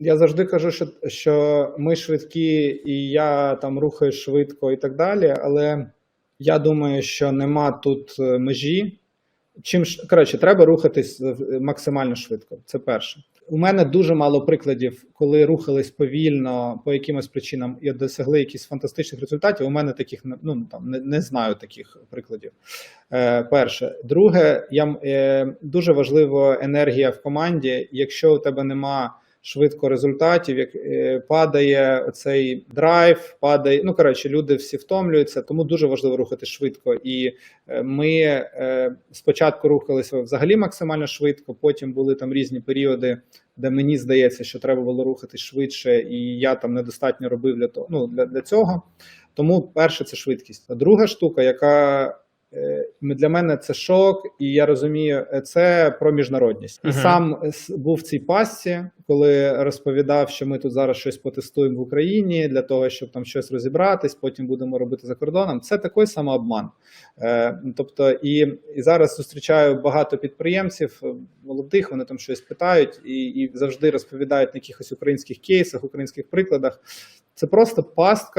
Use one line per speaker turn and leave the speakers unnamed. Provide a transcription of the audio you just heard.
я завжди кажу, що, що ми швидкі, і я там рухаю швидко і так далі. Але я думаю, що нема тут е, межі. Чим коротше, треба рухатись е, максимально швидко. Це перше. У мене дуже мало прикладів, коли рухались повільно по якимось причинам і досягли якихось фантастичних результатів. У мене таких ну там не, не знаю таких прикладів. Е, перше, друге, я е, дуже важлива енергія в команді. Якщо у тебе нема швидко результатів, як е, падає оцей драйв, падає. Ну коротше, люди всі втомлюються, тому дуже важливо рухати швидко. І е, ми е, спочатку рухалися взагалі максимально швидко, потім були там різні періоди, де мені здається, що треба було рухатись швидше, і я там недостатньо робив для того. Ну для, для цього. Тому перше це швидкість. А друга штука, яка для мене це шок, і я розумію, е, це про міжнародність. І сам був в цій пастці, коли розповідав, що ми тут зараз щось потестуємо в Україні для того, щоб там щось розібратись, потім будемо робити за кордоном. Це такий самообман. Е, тобто, і, і зараз зустрічаю багато підприємців е, молодих, вони там щось питають і, і завжди розповідають на якихось українських кейсах, українських прикладах. Це просто пастка.